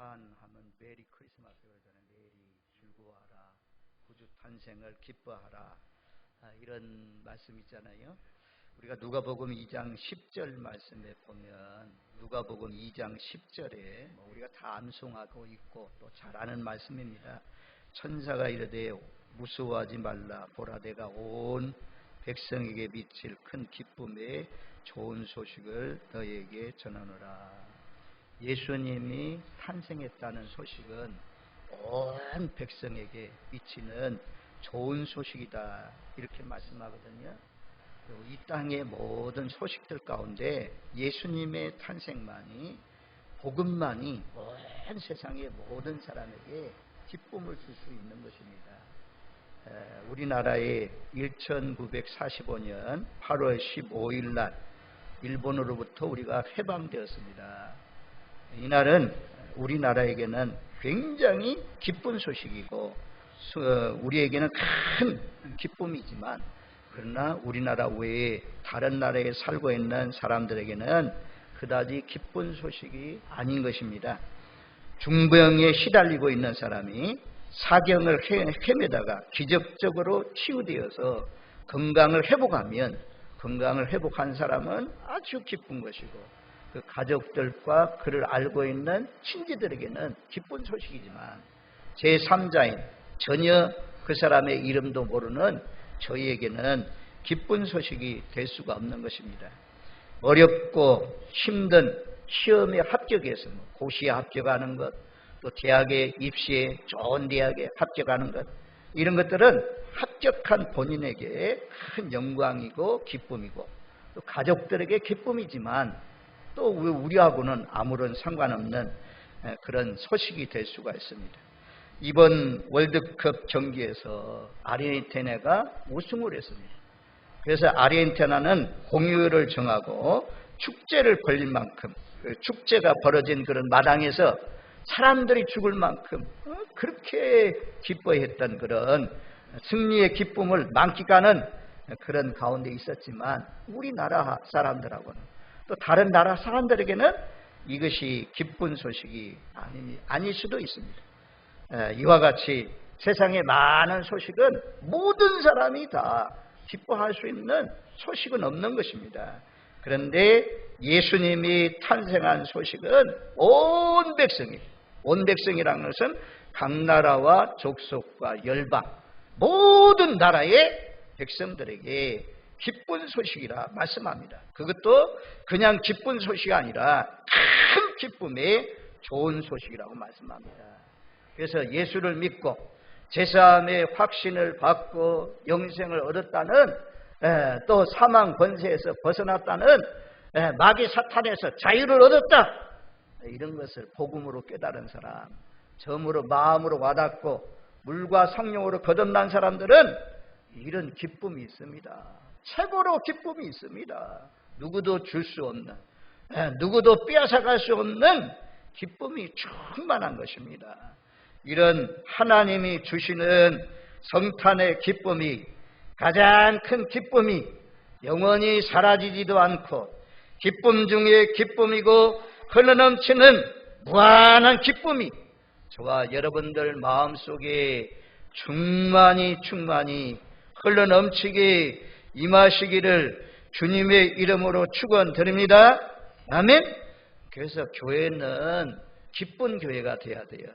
하면 메리 크리스마스 그러잖아요. 메리 즐거워하라. 구주 탄생을 기뻐하라. 아, 이런 말씀 있잖아요. 우리가 누가복음 2장 10절 말씀에 보면 누가복음 2장 10절에 뭐 우리가 다 암송하고 있고 또 잘 아는 말씀입니다. 천사가 이르되 무서워하지 말라 보라 내가 온 백성에게 미칠 큰 기쁨의 좋은 소식을 너에게 전하노라. 예수님이 탄생했다는 소식은 온 백성에게 미치는 좋은 소식이다. 이렇게 말씀하거든요. 이 땅의 모든 소식들 가운데 예수님의 탄생만이 복음만이 온 세상의 모든 사람에게 기쁨을 줄 수 있는 것입니다. 에, 우리나라의 1945년 8월 15일 날 일본으로부터 우리가 해방되었습니다. 이날은 우리나라에게는 굉장히 기쁜 소식이고 수- 어, 우리에게는 큰 기쁨이지만 그러나 우리나라 외에 다른 나라에 살고 있는 사람들에게는 그다지 기쁜 소식이 아닌 것입니다. 중병에 시달리고 있는 사람이 사경을 헤- 헤매다가 기적적으로 치유되어서 건강을 회복하면 건강을 회복한 사람은 아주 기쁜 것이고 그 가족들과 그를 알고 있는 친지들에게는 기쁜 소식이지만 제3자인 전혀 그 사람의 이름도 모르는 저희에게는 기쁜 소식이 될 수가 없는 것입니다. 어렵고 힘든 시험에 합격해서 뭐 고시에 합격하는 것, 또 대학에 입시에 좋은 대학에 합격하는 것, 이런 것들은 합격한 본인에게 큰 영광이고 기쁨이고 또 가족들에게 기쁨이지만 또 우리하고는 아무런 상관없는 에, 그런 소식이 될 수가 있습니다. 이번 월드컵 경기에서 아르헨티나가 우승을 했습니다. 그래서 아르헨티나는 공휴일을 정하고 축제를 벌릴 만큼 그 축제가 벌어진 그런 마당에서 사람들이 죽을 만큼 어, 그렇게 기뻐했던 그런 승리의 기쁨을 만끽하는 그런 가운데 있었지만 우리나라 사람들하고는 또 다른 나라 사람들에게는 이것이 기쁜 소식이 아니, 아닐 수도 있습니다. 에, 이와 같이 세상의 많은 소식은 모든 사람이 다 기뻐할 수 있는 소식은 없는 것입니다. 그런데 예수님이 탄생한 소식은 온 백성이, 온 백성이라는 것은 각 나라와 족속과 열방, 모든 나라의 백성들에게 기쁜 소식이라 말씀합니다. 그것도 그냥 기쁜 소식이 아니라 큰 기쁨의 좋은 소식이라고 말씀합니다. 그래서 예수를 믿고 제사함의 확신을 받고 영생을 얻었다는 에, 또 사망 권세에서 벗어났다는 에, 마귀 사탄에서 자유를 얻었다 이런 것을 복음으로 깨달은 사람 점으로 마음으로 와닿고 물과 성령으로 거듭난 사람들은 이런 기쁨이 있습니다. 최고로 기쁨이 있습니다. 누구도 줄 수 없는 에, 누구도 빼앗아갈 수 없는 기쁨이 충만한 것입니다. 이런 하나님이 주시는 성탄의 기쁨이 가장 큰 기쁨이 영원히 사라지지도 않고 기쁨 중에 기쁨이고 흘러넘치는 무한한 기쁨이 저와 여러분들 마음속에 충만히 충만히 흘러넘치게 임하시기를 주님의 이름으로 축원드립니다. 아멘. 그래서 교회는 기쁜 교회가 돼야 돼요.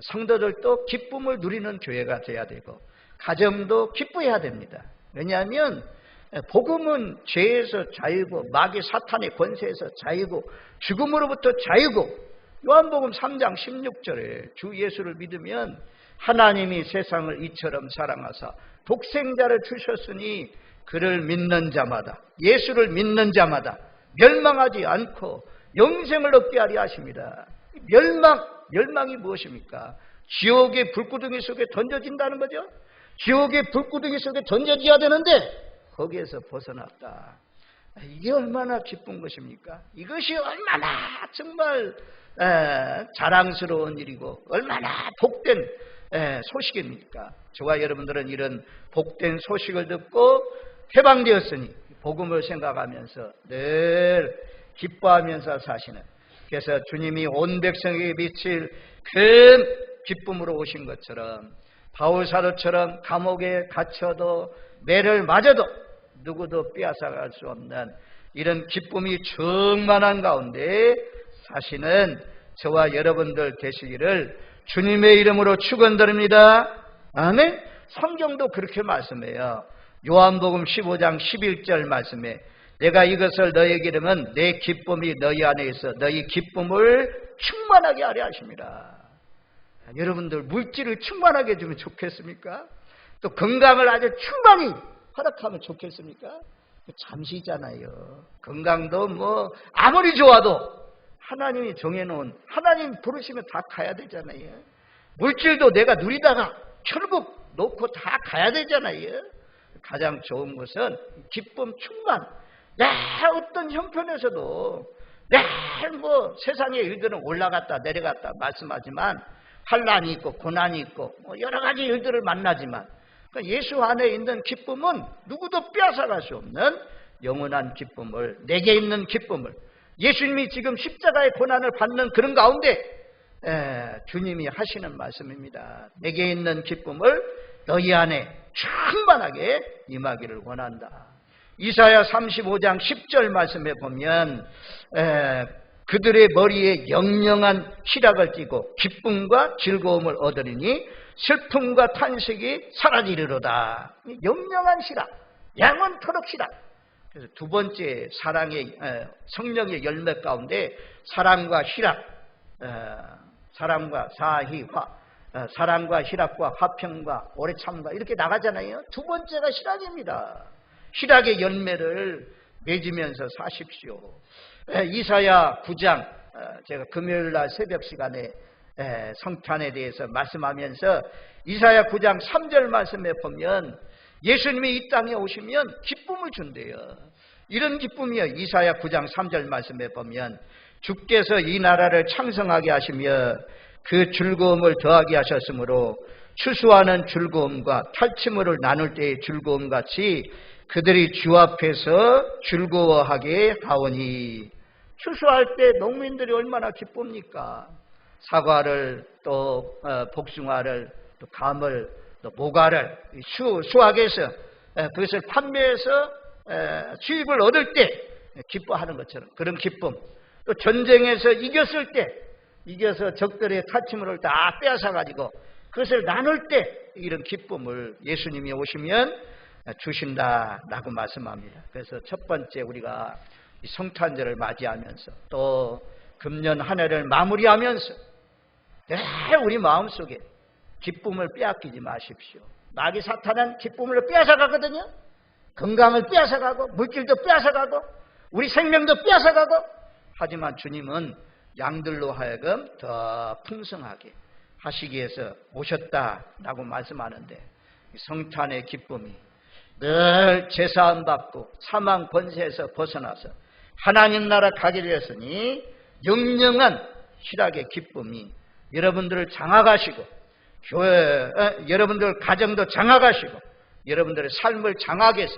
성도들도 기쁨을 누리는 교회가 돼야 되고 가정도 기뻐해야 됩니다. 왜냐하면 복음은 죄에서 자유고 마귀 사탄의 권세에서 자유고 죽음으로부터 자유고 요한복음 3장 16절에 주 예수를 믿으면 하나님이 세상을 이처럼 사랑하사 독생자를 주셨으니 그를 믿는 자마다 예수를 믿는 자마다 멸망하지 않고 영생을 얻게 하리 하십니다. 멸망 멸망이 무엇입니까? 지옥의 불구덩이 속에 던져진다는 거죠. 지옥의 불구덩이 속에 던져져야 되는데 거기에서 벗어났다. 이게 얼마나 기쁜 것입니까? 이것이 얼마나 정말 에, 자랑스러운 일이고 얼마나 복된 에, 소식입니까? 저와 여러분들은 이런 복된 소식을 듣고 해방되었으니 복음을 생각하면서 늘 기뻐하면서 사시는 그래서 주님이 온 백성에게 미칠 큰 기쁨으로 오신 것처럼 바울 사도처럼 감옥에 갇혀도 매를 맞아도 누구도 빼앗아갈 수 없는 이런 기쁨이 충만한 가운데 사시는 저와 여러분들 되시기를 주님의 이름으로 축원드립니다. 아멘. 성경도 그렇게 말씀해요. 요한복음 15장 11절 말씀에 내가 이것을 너에게 이르면 내 기쁨이 너희 안에 있어 너희 기쁨을 충만하게 하려 하십니다. 여러분들 물질을 충만하게 주면 좋겠습니까? 또 건강을 아주 충만히 허락하면 좋겠습니까? 잠시잖아요. 건강도 뭐 아무리 좋아도 하나님이 정해놓은 하나님 부르시면 다 가야 되잖아요. 물질도 내가 누리다가 결국 놓고 다 가야 되잖아요. 가장 좋은 것은 기쁨 충만. 내 어떤 형편에서도 매뭐 세상의 일들은 올라갔다 내려갔다 말씀하지만 환란이 있고 고난이 있고 뭐 여러 가지 일들을 만나지만 그러니까 예수 안에 있는 기쁨은 누구도 빼앗아갈 수 없는 영원한 기쁨을 내게 있는 기쁨을 예수님이 지금 십자가의 고난을 받는 그런 가운데 에, 주님이 하시는 말씀입니다. 내게 있는 기쁨을 너희 안에 충만하게 임하기를 원한다. 이사야 35장 10절 말씀에 보면 에, 그들의 머리에 영영한 희락을 띠고 기쁨과 즐거움을 얻으리니 슬픔과 탄식이 사라지리로다. 영영한 희락, 양원토록 희락. 그래서 두 번째 사랑의 성령의 열매 가운데 사랑과 희락, 사랑과 사희화, 어, 사랑과 희락과 화평과 오래 참과 이렇게 나가잖아요. 두 번째가 희락입니다. 희락의 열매를 맺으면서 사십시오. 이사야 9장 어, 제가 금요일 날 새벽 시간에 성탄에 대해서 말씀하면서 이사야 9장 3절 말씀에 보면 예수님이 이 땅에 오시면 기쁨을 준대요. 이런 기쁨이요. 이사야 9장 3절 말씀에 보면 주께서 이 나라를 창성하게 하시며 그 즐거움을 더하게 하셨으므로 추수하는 즐거움과 탈취물을 나눌 때의 즐거움 같이 그들이 주 앞에서 즐거워하게 하오니 추수할 때 농민들이 얼마나 기쁩니까? 사과를 또 어, 복숭아를 또 감을 또 모가를 수, 수확해서 그것을 판매해서 수입을 얻을 때 기뻐하는 것처럼 그런 기쁨 또 전쟁에서 이겼을 때 이겨서 적들의 타침물을 다 빼앗아 가지고 그것을 나눌 때 이런 기쁨을 예수님이 오시면 주신다라고 말씀합니다. 그래서 첫 번째 우리가 성탄절을 맞이하면서 또 금년 한 해를 마무리하면서 늘 우리 마음속에 기쁨을 빼앗기지 마십시오. 마귀 사탄은 기쁨을 빼앗아 가거든요. 건강을 빼앗아 가고 물질도 빼앗아 가고 우리 생명도 빼앗아 가고 하지만 주님은 양들로 하여금 더 풍성하게 하시기 위해서 오셨다라고 말씀하는데 성탄의 기쁨이 늘 제사함 받고 사망 권세에서 벗어나서 하나님 나라 가기로 했으니 영영한 희락의 기쁨이 여러분들을 장악하시고 교회 어, 여러분들 가정도 장악하시고 여러분들의 삶을 장악해서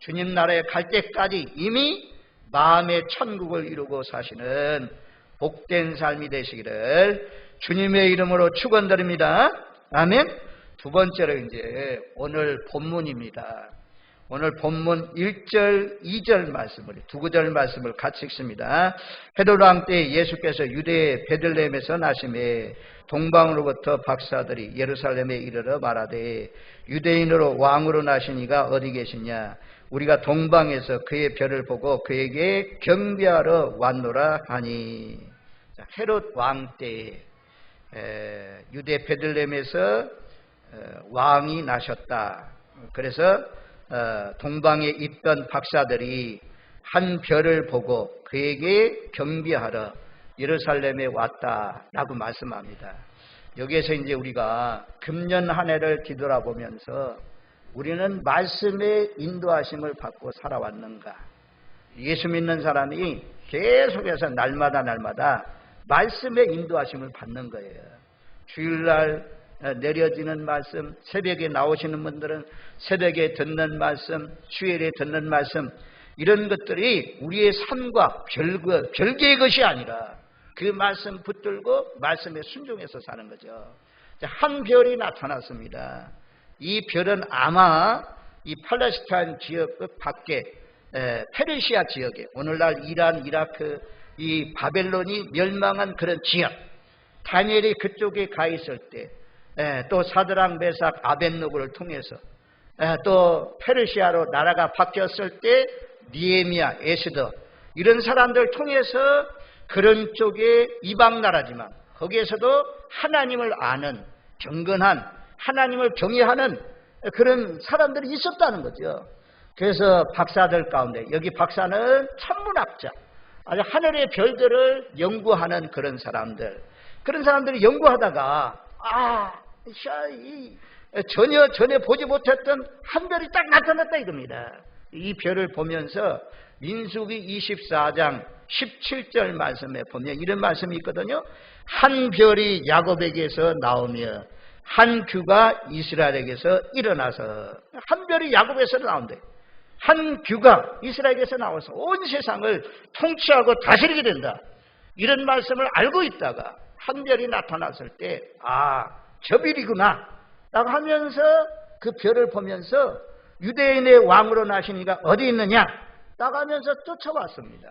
주님 나라에 갈 때까지 이미 마음의 천국을 이루고 사시는 복된 삶이 되시기를 주님의 이름으로 축원드립니다. 아멘. 두 번째로 이제 오늘 본문입니다. 오늘 본문 1절, 2절 말씀을, 두 구절 말씀을 같이 읽습니다. 헤로랑 때 예수께서 유대 베들레헴에서 나심에 동방으로부터 박사들이 예루살렘에 이르러 말하되 유대인으로 왕으로 나시니가 어디 계시냐? 우리가 동방에서 그의 별을 보고 그에게 경배하러 왔노라 하니 헤롯 왕때 유대 베들렘에서 왕이 나셨다. 그래서 어, 동방에 있던 박사들이 한 별을 보고 그에게 경배하러 예루살렘에 왔다라고 말씀합니다. 여기에서 이제 우리가 금년 한 해를 뒤돌아보면서 우리는 말씀의 인도하심을 받고 살아왔는가? 예수 믿는 사람이 계속해서 날마다 날마다 말씀의 인도하심을 받는 거예요. 주일날 내려지는 말씀, 새벽에 나오시는 분들은 새벽에 듣는 말씀, 주일에 듣는 말씀, 이런 것들이 우리의 삶과 별거, 별개의 것이 아니라 그 말씀 붙들고 말씀에 순종해서 사는 거죠. 자, 한 별이 나타났습니다. 이 별은 아마 이 팔레스타인 지역 그 밖에 에, 페르시아 지역에 오늘날 이란, 이라크, 이 바벨론이 멸망한 그런 지역 다니엘이 그쪽에 가 있을 때, 에, 또 사드랑 메삭 아벤노고를 통해서 에, 또 페르시아로 나라가 바뀌었을 때 니에미아, 에스더 이런 사람들 통해서 그런 쪽에 이방 나라지만 거기에서도 하나님을 아는 경건한 하나님을 경외하는 그런 사람들이 있었다는 거죠. 그래서 박사들 가운데 여기 박사는 천문학자 아주 하늘의 별들을 연구하는 그런 사람들 그런 사람들이 연구하다가 아 샤, 이, 전혀 전에 보지 못했던 한 별이 딱 나타났다 이겁니다. 이 별을 보면서 민수기 24장 17절 말씀에 보면 이런 말씀이 있거든요. 한 별이 야곱에게서 나오며 한 규가 이스라엘에게서 일어나서 한 별이 야곱에서 나온대. 한 규가 이스라엘에게서 나와서 온 세상을 통치하고 다스리게 된다. 이런 말씀을 알고 있다가 한 별이 나타났을 때, 아, 저 별이구나. 라고 하면서 그 별을 보면서 유대인의 왕으로 나시니까 어디 있느냐? 나가면서 쫓아왔습니다.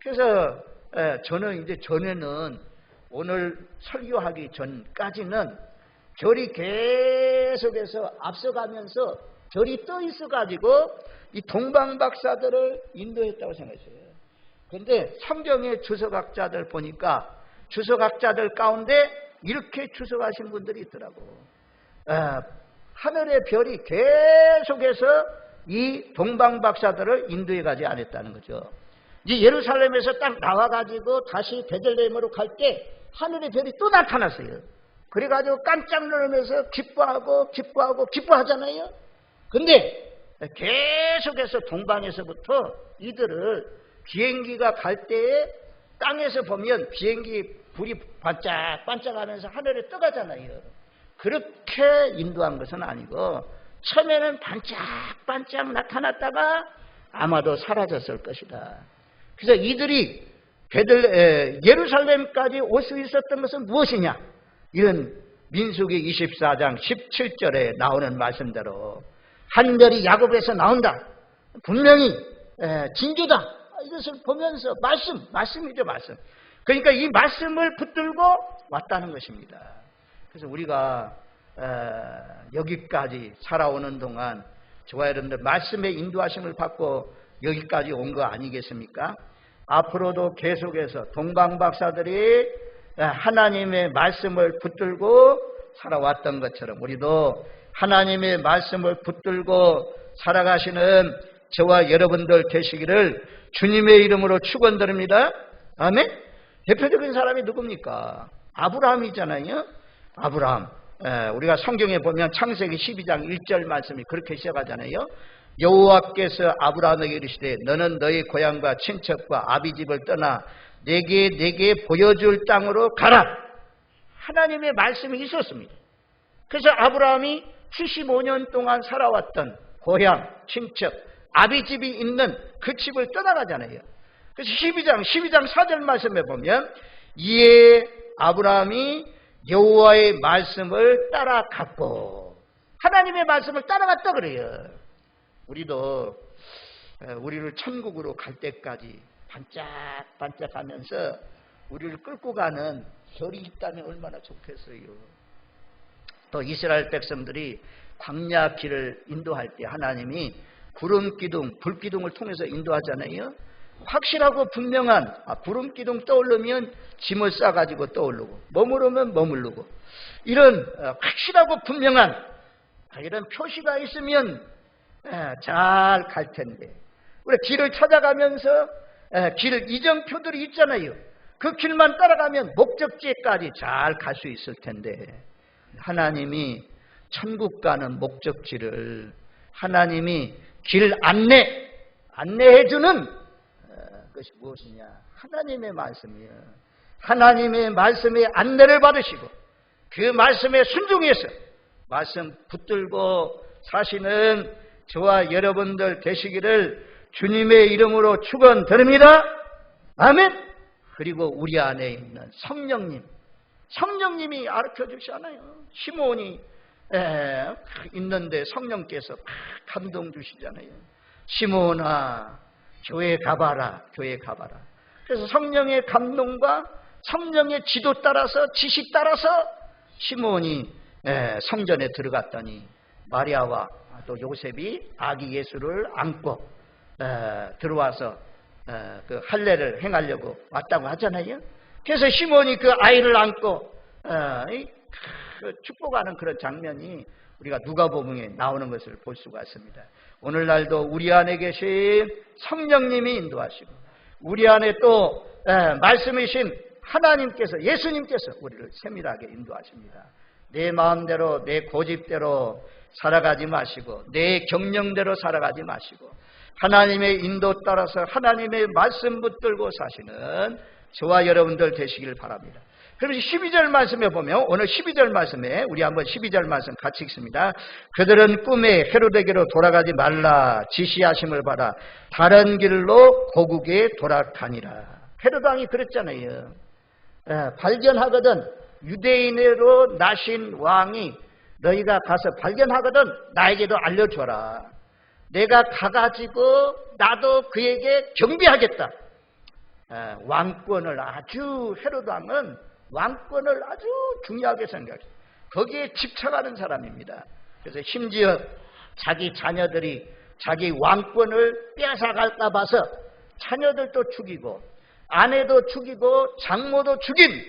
그래서 에, 저는 이제 전에는 오늘 설교하기 전까지는 절이 계속해서 앞서가면서 절이 떠 있어가지고 이 동방 박사들을 인도했다고 생각했어요. 그런데 성경의 주석학자들 보니까 주석학자들 가운데 이렇게 주석하신 분들이 있더라고. 에, 하늘의 별이 계속해서 이 동방 박사들을 인도해 가지 않았다는 거죠. 이제 예루살렘에서 딱 나와 가지고 다시 베들레헴으로 갈 때 하늘의 별이 또 나타났어요. 그래가지고 깜짝 놀라면서 기뻐하고 기뻐하고 기뻐하잖아요. 근데 계속해서 동방에서부터 이들을 비행기가 갈 때에 땅에서 보면 비행기 불이 반짝반짝 하면서 하늘에 떠가잖아요. 그렇게 인도한 것은 아니고 처음에는 반짝반짝 나타났다가 아마도 사라졌을 것이다. 그래서 이들이 베들 에, 예루살렘까지 올 수 있었던 것은 무엇이냐? 이런 민수기 24장 17절에 나오는 말씀대로 한 별이 야곱에서 나온다. 분명히 에, 진주다. 이것을 보면서 말씀, 말씀이죠, 말씀. 그러니까 이 말씀을 붙들고 왔다는 것입니다. 그래서 우리가 에, 여기까지 살아오는 동안 저와 여러분들 말씀의 인도하심을 받고 여기까지 온 거 아니겠습니까? 앞으로도 계속해서 동방박사들이 하나님의 말씀을 붙들고 살아왔던 것처럼 우리도 하나님의 말씀을 붙들고 살아가시는 저와 여러분들 되시기를 주님의 이름으로 축원드립니다. 아멘. 대표적인 사람이 누굽니까? 아브라함이잖아요. 아브라함. 우리가 성경에 보면 창세기 12장 1절 말씀이 그렇게 시작하잖아요. 여호와께서 아브라함에게 이르시되 너는 너희 고향과 친척과 아비집을 떠나 내게 내게 보여줄 땅으로 가라. 하나님의 말씀이 있었습니다. 그래서 아브라함이 75년 동안 살아왔던 고향, 친척, 아비 집이 있는 그 집을 떠나가잖아요. 그래서 12장, 12장 4절 말씀에 보면 이에 아브라함이 여호와의 말씀을 따라갔고 하나님의 말씀을 따라갔다 그래요. 우리도 우리를 천국으로 갈 때까지 반짝반짝하면서 우리를 끌고 가는 별이 있다면 얼마나 좋겠어요. 또 이스라엘 백성들이 광야 길을 인도할 때 하나님이 구름 기둥, 불 기둥을 통해서 인도하잖아요. 확실하고 분명한 아, 구름 기둥 떠오르면 짐을 싸가지고 떠오르고 머무르면 머무르고 이런 어, 확실하고 분명한 아, 이런 표시가 있으면 잘 갈 텐데 우리 길을 찾아가면서 길 이정표들이 있잖아요. 그 길만 따라가면 목적지까지 잘 갈 수 있을 텐데 하나님이 천국 가는 목적지를 하나님이 길 안내 안내해주는 것이 무엇이냐? 하나님의 말씀이에요. 하나님의 말씀의 안내를 받으시고 그 말씀에 순종해서 말씀 붙들고 사시는 저와 여러분들 되시기를 주님의 이름으로 축원드립니다. 아멘. 그리고 우리 안에 있는 성령님, 성령님이 가르쳐 주시잖아요. 시몬이 에, 있는데 성령께서 막 감동 주시잖아요. 시몬아, 교회 가봐라, 교회 가봐라. 그래서 성령의 감동과 성령의 지도 따라서 지시 따라서 시몬이 에, 성전에 들어갔더니 마리아와 또 요셉이 아기 예수를 안고 에, 들어와서 에, 그 할례를 행하려고 왔다고 하잖아요. 그래서 시몬이 그 아이를 안고 어, 이, 그 축복하는 그런 장면이 우리가 누가복음에 나오는 것을 볼 수가 있습니다. 오늘날도 우리 안에 계신 성령님이 인도하시고 우리 안에 또 에, 말씀이신 하나님께서 예수님께서 우리를 세밀하게 인도하십니다. 내 마음대로 내 고집대로 살아가지 마시고 내 경영대로 살아가지 마시고 하나님의 인도 따라서 하나님의 말씀 붙들고 사시는 저와 여러분들 되시길 바랍니다. 그럼 12절 말씀에 보면 오늘 12절 말씀에 우리 한번 12절 말씀 같이 읽습니다. 그들은 꿈에 헤로데게로 돌아가지 말라 지시하심을 받아 다른 길로 고국에 돌아가니라. 헤로당이 그랬잖아요. 예, 발견하거든 유대인으로 나신 왕이 너희가 가서 발견하거든 나에게도 알려줘라. 내가 가가지고 나도 그에게 경비하겠다. 예, 왕권을 아주 헤로당은 왕권을 아주 중요하게 생각해요. 거기에 집착하는 사람입니다. 그래서 심지어 자기 자녀들이 자기 왕권을 빼앗아갈까 봐서 자녀들도 죽이고 아내도 죽이고 장모도 죽인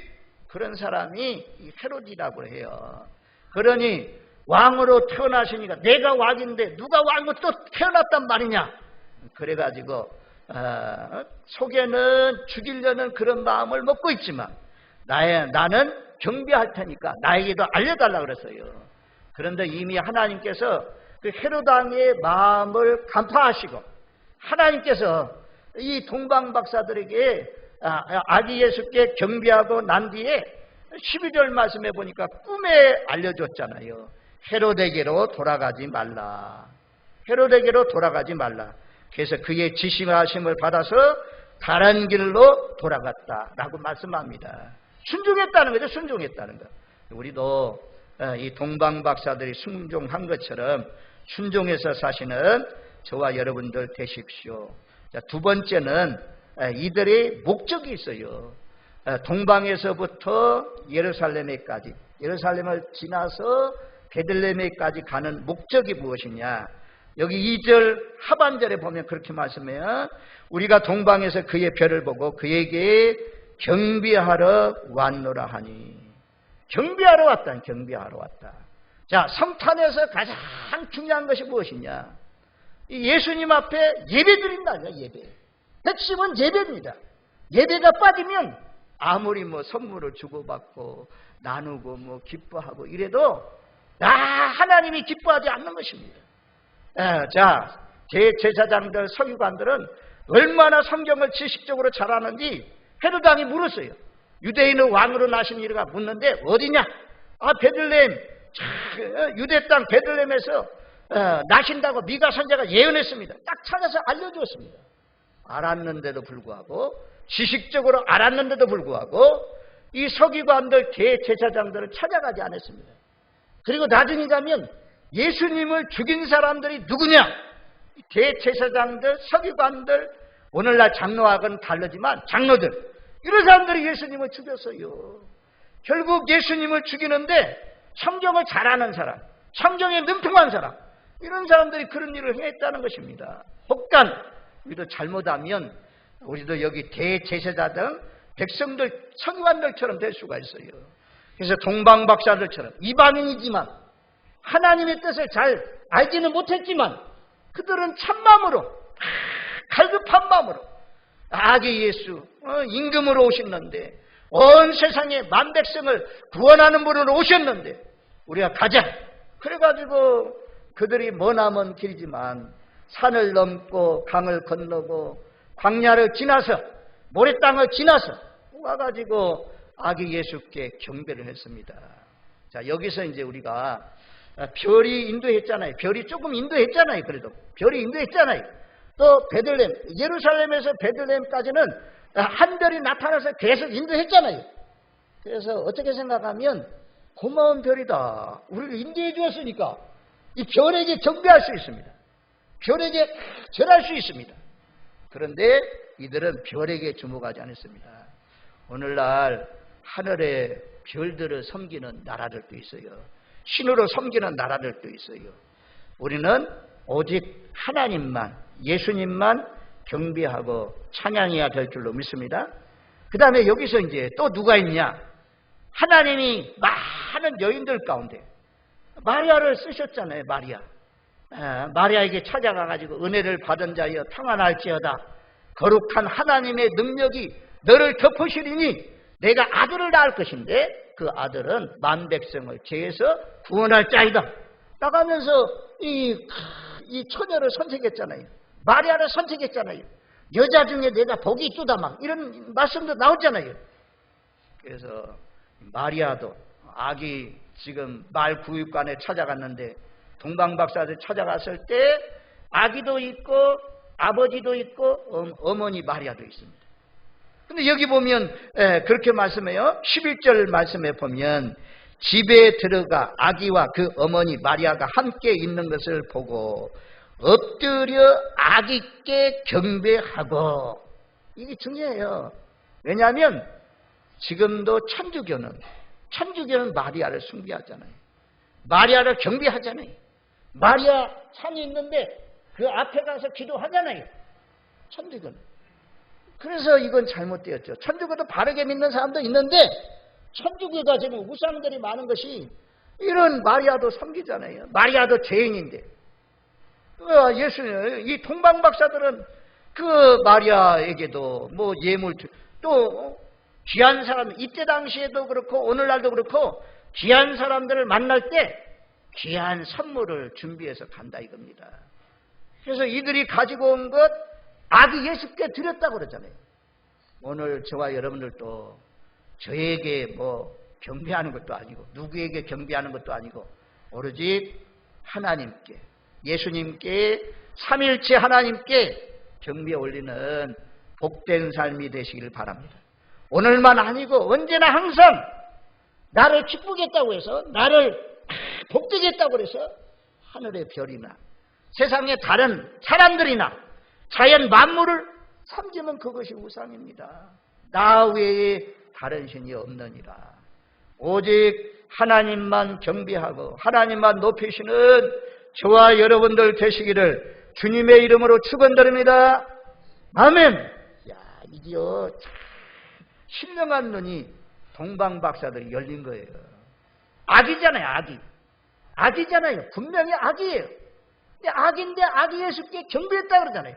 그런 사람이 이 헤롯이라고 해요. 그러니 왕으로 태어나시니까 내가 왕인데 누가 왕으로 또 태어났단 말이냐? 그래가지고 어, 속에는 죽이려는 그런 마음을 먹고 있지만 나의, 나는 경비할 테니까 나에게도 알려달라 그랬어요. 그런데 이미 하나님께서 그 헤로당의 마음을 간파하시고 하나님께서 이 동방 박사들에게 아, 아기 예수께 경비하고 난 뒤에 12절 말씀해 보니까 꿈에 알려줬잖아요. 헤로데게로 돌아가지 말라. 헤로데게로 돌아가지 말라. 그래서 그의 지시하심을 받아서 다른 길로 돌아갔다라고 말씀합니다. 순종했다는 거죠. 순종했다는 거. 우리도 어, 이 동방 박사들이 순종한 것처럼 순종해서 사시는 저와 여러분들 되십시오. 두 번째는 어, 이들의 목적이 있어요. 어, 동방에서부터 예루살렘에까지, 예루살렘을 지나서 베들레헴에까지 가는 목적이 무엇이냐? 여기 2절 하반절에 보면 그렇게 말씀해요. 우리가 동방에서 그의 별을 보고 그에게 경비하러 왔노라 하니. 경비하러 왔다 경비하러 왔다. 자 성탄에서 가장 중요한 것이 무엇이냐? 예수님 앞에 예배 드린다 예배. 핵심은 예배입니다. 예배가 빠지면 아무리 뭐 선물을 주고받고 나누고 뭐 기뻐하고 이래도 아 하나님이 기뻐하지 않는 것입니다 에, 자, 제 제사장들 서기관들은 얼마나 성경을 지식적으로 잘하는지 헤로당이 물었어요. 유대인의 왕으로 나신 이가 묻는데 어디냐? 아 베들레헴 유대 땅 베들레헴에서 어, 나신다고 미가 선자가 예언했습니다. 딱 찾아서 알려주었습니다. 알았는데도 불구하고 지식적으로 알았는데도 불구하고 이 서기관들 대제사장들을 찾아가지 않았습니다. 그리고 나중에 가면 예수님을 죽인 사람들이 누구냐? 대제사장들, 서기관들, 오늘날 장로학은 다르지만 장로들 이런 사람들이 예수님을 죽였어요. 결국 예수님을 죽이는데 성경을 잘 아는 사람, 성경에 능통한 사람, 이런 사람들이 그런 일을 행했다는 것입니다. 혹간 우리도 잘못하면 우리도 여기 대제사자 등 백성들, 성관들처럼 될 수가 있어요. 그래서 동방박사들처럼 이방인이지만 하나님의 뜻을 잘 알지는 못했지만 그들은 참마음으로 갈급한 마음으로 아기 예수 어, 임금으로 오셨는데 온 세상에 만 백성을 구원하는 분으로 오셨는데 우리가 가자 그래가지고 그들이 머나먼 길이지만 산을 넘고 강을 건너고 광야를 지나서 모래 땅을 지나서 와가지고 아기 예수께 경배를 했습니다. 자 여기서 이제 우리가 별이 인도했잖아요. 별이 조금 인도했잖아요. 그래도 별이 인도했잖아요. 또 베들렘 예루살렘에서 베들렘까지는 한 별이 나타나서 계속 인도했잖아요. 그래서 어떻게 생각하면 고마운 별이다. 우리를 인도해 주었으니까 이 별에게 경배할 수 있습니다. 별에게 절할 수 있습니다. 그런데 이들은 별에게 주목하지 않았습니다. 오늘날 하늘의 별들을 섬기는 나라들도 있어요. 신으로 섬기는 나라들도 있어요. 우리는 오직 하나님만, 예수님만 경배하고 찬양해야 될 줄로 믿습니다. 그 다음에 여기서 이제 또 누가 있냐? 하나님이 많은 여인들 가운데 마리아를 쓰셨잖아요, 마리아. 에, 마리아에게 찾아가가지고 은혜를 받은 자여 평안할지어다. 거룩한 하나님의 능력이 너를 덮으시리니 내가 아들을 낳을 것인데 그 아들은 만 백성을 죄에서 구원할 자이다. 나가면서 이, 이 처녀를 선택했잖아요. 마리아를 선택했잖아요. 여자 중에 내가 복이 있도다 막 이런 말씀도 나오잖아요. 그래서 마리아도 아기 지금 말 구육관에 찾아갔는데 동방박사들 찾아갔을 때 아기도 있고 아버지도 있고 어머니 마리아도 있습니다. 근데 여기 보면 에, 그렇게 말씀해요. 11절 말씀에 보면 집에 들어가 아기와 그 어머니 마리아가 함께 있는 것을 보고 엎드려 아기께 경배하고 이게 중요해요. 왜냐하면 지금도 천주교는 천주교는 마리아를 숭배하잖아요. 마리아를 경배하잖아요. 마리아 산이 있는데 그 앞에 가서 기도하잖아요. 천주교는. 그래서 이건 잘못되었죠. 천주교도 바르게 믿는 사람도 있는데 천주교가 지금 우상들이 많은 것이 이런 마리아도 섬기잖아요. 마리아도 죄인인데. 어, 예수, 이 동방 박사들은 그 마리아에게도 뭐 예물, 또 귀한 사람, 이때 당시에도 그렇고 오늘날도 그렇고 귀한 사람들을 만날 때 귀한 선물을 준비해서 간다 이겁니다. 그래서 이들이 가지고 온 것 아기 예수께 드렸다고 그러잖아요. 오늘 저와 여러분들도 저에게 뭐 경배하는 것도 아니고 누구에게 경배하는 것도 아니고 오로지 하나님께 예수님께 삼일체 하나님께 경배 올리는 복된 삶이 되시기를 바랍니다. 오늘만 아니고 언제나 항상 나를 기쁘겠다고 해서 나를 복되겠다고 해서 하늘의 별이나 세상의 다른 사람들이나 자연 만물을 섬기면 그것이 우상입니다. 나 외에 다른 신이 없느니라. 오직 하나님만 경배하고 하나님만 높이시는 저와 여러분들 되시기를 주님의 이름으로 축원드립니다. 아멘. 야, 이게요. 참 신령한 눈이 동방 박사들이 열린 거예요. 악이잖아요, 악이. 악이잖아요. 분명히 악이에요. 근데 악인데 악이 예수께 경배했다 그러잖아요.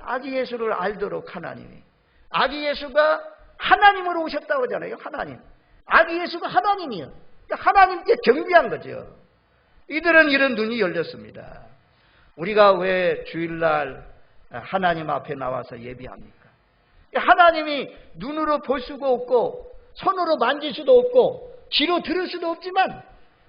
아기 예수를 알도록 하나님이. 아기 예수가 하나님으로 오셨다고 하잖아요. 하나님. 아기 예수가 하나님이요. 그러니까 하나님께 경배한 거죠. 이들은 이런 눈이 열렸습니다. 우리가 왜 주일날 하나님 앞에 나와서 예비합니까? 하나님이 눈으로 볼 수가 없고 손으로 만질 수도 없고 귀로 들을 수도 없지만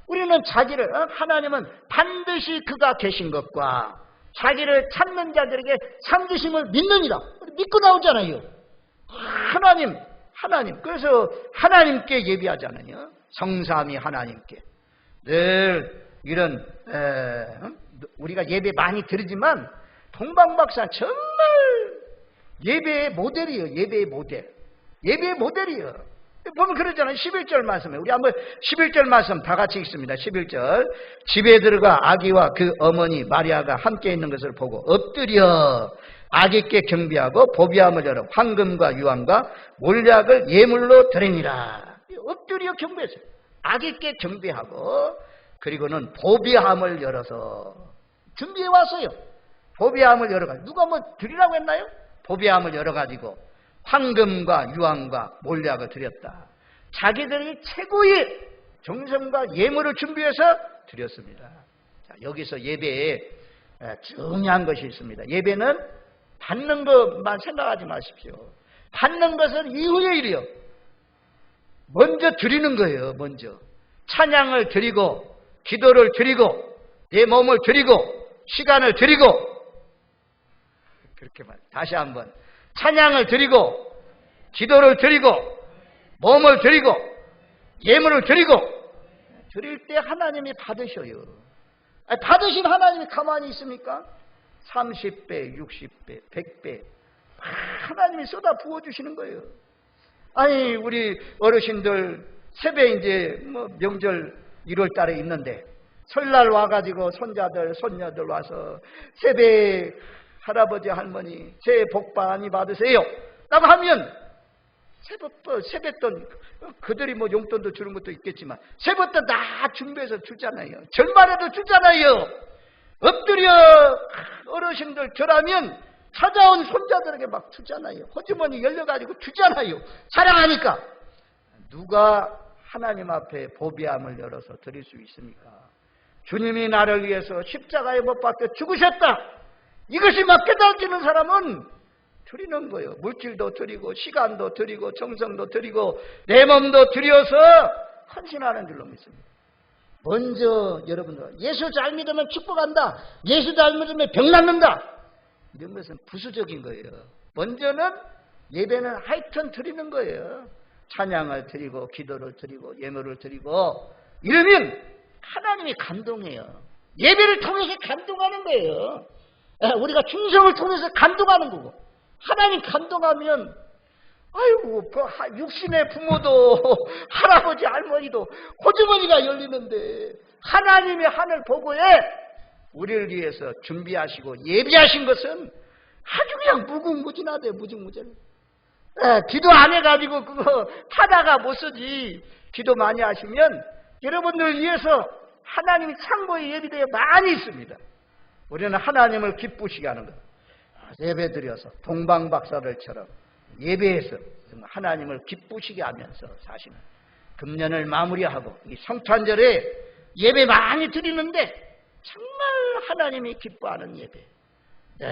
우리는 자기를 어? 하나님은 반드시 그가 계신 것과 자기를 찾는 자들에게 상주심을 믿느니라 믿고 나오잖아요. 하나님, 하나님. 그래서 하나님께 예비하잖아요. 성삼이 하나님께. 늘 이런 에, 어? 우리가 예배 많이 드리지만 동방박사 정말 예배의 모델이에요. 예배의 모델. 예배의 모델이에요. 보면 그러잖아요. 11절 말씀에. 우리 한번 11절 말씀 다 같이 읽습니다. 11절. 집에 들어가 아기와 그 어머니 마리아가 함께 있는 것을 보고 엎드려 아기께 경비하고 보비함을 열어 황금과 유황과 몰약을 예물로 드리니라. 엎드려 경배했어요. 아기께 경비하고 그리고는 보비함을 열어서 준비해 왔어요. 보비함을 열어가지고 누가 뭐 드리라고 했나요? 보비함을 열어가지고 황금과 유황과 몰약을 드렸다. 자기들이 최고의 정성과 예물을 준비해서 드렸습니다. 자, 여기서 예배에 중요한 것이 있습니다. 예배는 받는 것만 생각하지 마십시오. 받는 것은 이후의 일이요. 먼저 드리는 거예요. 먼저 찬양을 드리고 기도를 드리고 내 몸을 드리고 시간을 드리고 그렇게 말. 다시 한번 찬양을 드리고 기도를 드리고 몸을 드리고 예물을 드리고 드릴 때 하나님이 받으셔요. 받으신 하나님이 가만히 있습니까? 30배, 60배, 100배 하나님이 쏟아 부어주시는 거예요. 아니 우리 어르신들 세배 이제 뭐 명절 1월 달에 있는데 설날 와가지고 손자들 손녀들 와서 세배 할아버지 할머니 새해 복 많이 받으세요. 라고 하면 세뱃돈 세뱃돈 그들이 뭐 용돈도 주는 것도 있겠지만 세뱃돈 다 준비해서 주잖아요. 절말에도 주잖아요. 엎드려 어르신들 절하면 찾아온 손자들에게 막 주잖아요. 호주머니 열려가지고 주잖아요. 사랑하니까. 누가 하나님 앞에 보비함을 열어서 드릴 수 있습니까? 주님이 나를 위해서 십자가에 못 박혀 죽으셨다. 이것이 막 깨달아지는 사람은 드리는 거예요. 물질도 드리고 시간도 드리고 정성도 드리고 내 몸도 드려서 헌신하는 줄로 믿습니다. 먼저 여러분들 예수 잘 믿으면 축복한다. 예수 잘 믿으면 병 낫는다. 이런 것은 부수적인 거예요. 먼저는 예배는 하여튼 드리는 거예요. 찬양을 드리고 기도를 드리고 예물을 드리고 이러면 하나님이 감동해요. 예배를 통해서 감동하는 거예요. 예, 우리가 충성을 통해서 감동하는 거고 하나님 감동하면 아이고 그 하- 육신의 부모도 할아버지 할머니도 호주머니가 열리는데 하나님의 하늘 보고에 우리를 위해서 준비하시고 예비하신 것은 아주 그냥 무궁무진하대 무궁무진. 예, 기도 안 해가지고 그거 타다가 못 쓰지. 기도 많이 하시면 여러분들 위해서 하나님이 창고에 예비되어 많이 있습니다. 우리는 하나님을 기쁘시게 하는 것. 예배 드려서 동방박사들처럼 예배해서 하나님을 기쁘시게 하면서 사시는 금년을 마무리하고 이 성탄절에 예배 많이 드리는데 정말 하나님이 기뻐하는 예배. 네,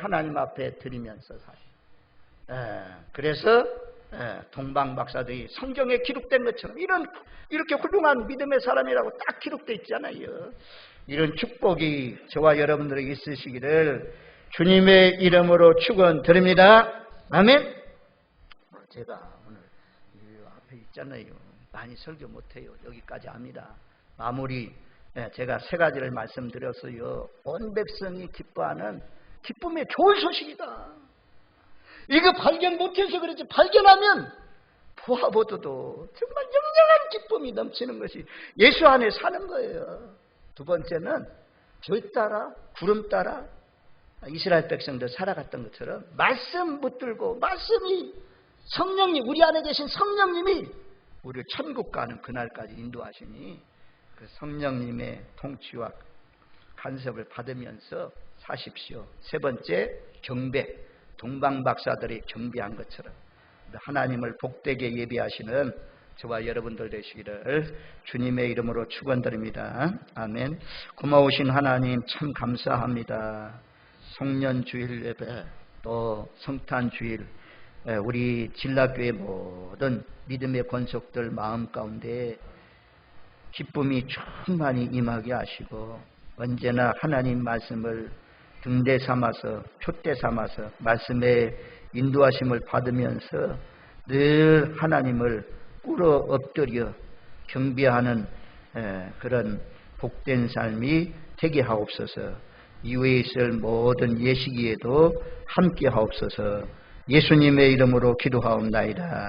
하나님 앞에 드리면서. 예, 그래서 예, 동방 박사들이 성경에 기록된 것처럼 이런 이렇게 훌륭한 믿음의 사람이라고 딱 기록되어 있잖아요. 이런 축복이 저와 여러분들에게 있으시기를 주님의 이름으로 축원드립니다. 아멘. 제가 오늘 이 앞에 있잖아요. 많이 설교 못해요. 여기까지 합니다. 마무리 예, 제가 세 가지를 말씀드렸어요. 온 백성이 기뻐하는 기쁨의 좋은 소식이다. 이거 발견 못해서 그렇지 발견하면 부하보드도 정말 영영한 기쁨이 넘치는 것이 예수 안에 사는 거예요. 두 번째는 절 따라 구름 따라 이스라엘 백성들 살아갔던 것처럼 말씀 붙들고 말씀이 성령님 우리 안에 계신 성령님이 우리를 천국 가는 그날까지 인도하시니 그 성령님의 통치와 간섭을 받으면서 사십시오. 세 번째 경배 동방 박사들이 경배한 것처럼 하나님을 복되게 예비하시는 저와 여러분들 되시기를 주님의 이름으로 축원드립니다. 아멘. 고마우신 하나님 참 감사합니다. 송년 주일 예배 또 성탄 주일 에, 우리 진라교회 모든 믿음의 권속들 마음 가운데 기쁨이 충만히 임하게 하시고 언제나 하나님 말씀을 등대 삼아서 표대 삼아서 말씀의 인도하심을 받으면서 늘 하나님을 꿇어 엎드려 에, 그런 복된 삶이 되게 하옵소서 이후에 있을 모든 예식기에도 함께 하옵소서 예수님의 이름으로 기도하옵나이다.